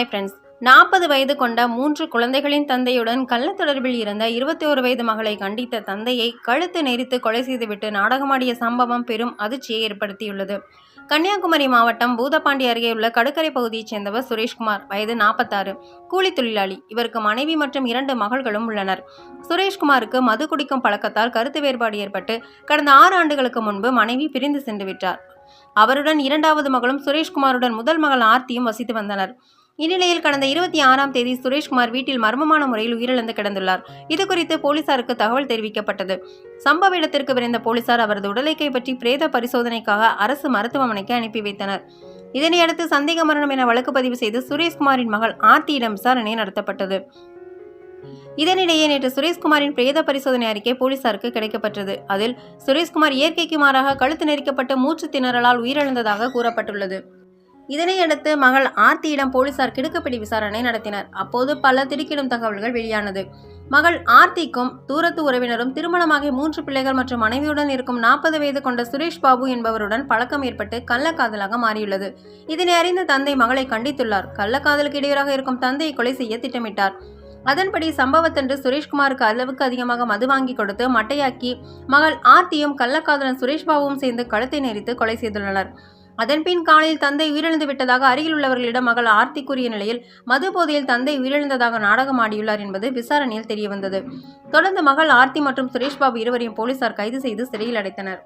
Hi friends நாற்பது வயது கொண்ட மூன்று குழந்தைகளின் தந்தையுடன் கள்ள தொடர்பில் இருந்த இருபத்தி ஒரு வயது மகளை கண்டித்த தந்தையை கழுத்து நெறித்து கொலை செய்துவிட்டு நாடகமாடிய சம்பவம் பெரும் அதிர்ச்சியை ஏற்படுத்தியுள்ளது. கன்னியாகுமரி மாவட்டம் பூதப்பாண்டி அருகே உள்ள கடுக்கரை பகுதியைச் சேர்ந்தவர் சுரேஷ்குமார். வயது நாற்பத்தாறு. கூலி தொழிலாளி. இவருக்கு மனைவி மற்றும் இரண்டு மகள்களும் உள்ளனர். சுரேஷ்குமாருக்கு மது குடிக்கும் பழக்கத்தால் கருத்து வேறுபாடு ஏற்பட்டு கடந்த ஆறு ஆண்டுகளுக்கு முன்பு மனைவி பிரிந்து சென்று விட்டார். அவருடன் இரண்டாவது மகளும் சுரேஷ்குமாருடன் முதல் மகள் ஆர்த்தியும் வசித்து வந்தனர். இந்நிலையில் கடந்த இருபத்தி ஆறாம் தேதி சுரேஷ்குமார் வீட்டில் மர்மமான முறையில் உயிரிழந்து கிடந்துள்ளார். இது குறித்து போலீசாருக்கு தகவல் தெரிவிக்கப்பட்டது. சம்பவ இடத்திற்கு விரைந்த போலீசார் அவரது உடலை கைப்பற்றி பிரேத பரிசோதனைக்காக அரசு மருத்துவமனைக்கு அனுப்பி வைத்தனர். இதனையடுத்து சந்தேக மரணம் என வழக்கு பதிவு செய்து சுரேஷ்குமாரின் மகள் ஆர்த்தியிடம் விசாரணை நடத்தப்பட்டது. இதனிடையே நேற்று சுரேஷ்குமாரின் பிரேத பரிசோதனை அறிக்கை போலீசாருக்கு கிடைக்கப்பட்டது அதில் சுரேஷ்குமார் இயற்கைக்கு மாறாக கழுத்து நெரிக்கப்பட்டு மூச்சு திணறலால் உயிரிழந்ததாக கூறப்பட்டுள்ளது. இதனையடுத்து மகள் ஆர்த்தியிடம் போலீசார் கிடுக்குப்பிடி விசாரணை நடத்தினர். அப்போது பல திடுக்கிடும் தகவல்கள் வெளியானது. மகள் ஆர்த்திக்கும் தூரத்து உறவினரும் திருமணமாகி மூன்று பிள்ளைகள் மற்றும் மனைவியுடன் இருக்கும் நாற்பது வயது கொண்ட சுரேஷ் பாபு என்பவருடன் பழக்கம் ஏற்பட்டு கள்ளக்காதலாக மாறியுள்ளது. இதனை அறிந்த தந்தை மகளை கண்டித்துள்ளார். கள்ளக்காதலுக்கு இடையூறாக இருக்கும் தந்தையை கொலை செய்ய திட்டமிட்டார். அதன்படி சம்பவத்தன்று சுரேஷ்குமாருக்கு அளவுக்கு அதிகமாக மது வாங்கி கொடுத்து மட்டையாக்கி மகள் ஆர்த்தியும் கள்ளக்காதலன் சுரேஷ் பாபுவும் சேர்ந்து கழுத்தை நெரித்து கொலை செய்துள்ளனர். அதன்பின் காலையில் தந்தை உயிரிழந்து விட்டதாக அருகில் உள்ளவர்களிடம் மகள் ஆர்த்தி கூறிய நிலையில் மது போதையில் தந்தை உயிரிழந்ததாக நாடகம் ஆடியுள்ளார் என்பது விசாரணையில் தெரியவந்தது. தொடர்ந்து மகள் ஆர்த்தி மற்றும் சுரேஷ் பாபு இருவரையும் போலீசார் கைது செய்து சிறையில் அடைத்தனர்.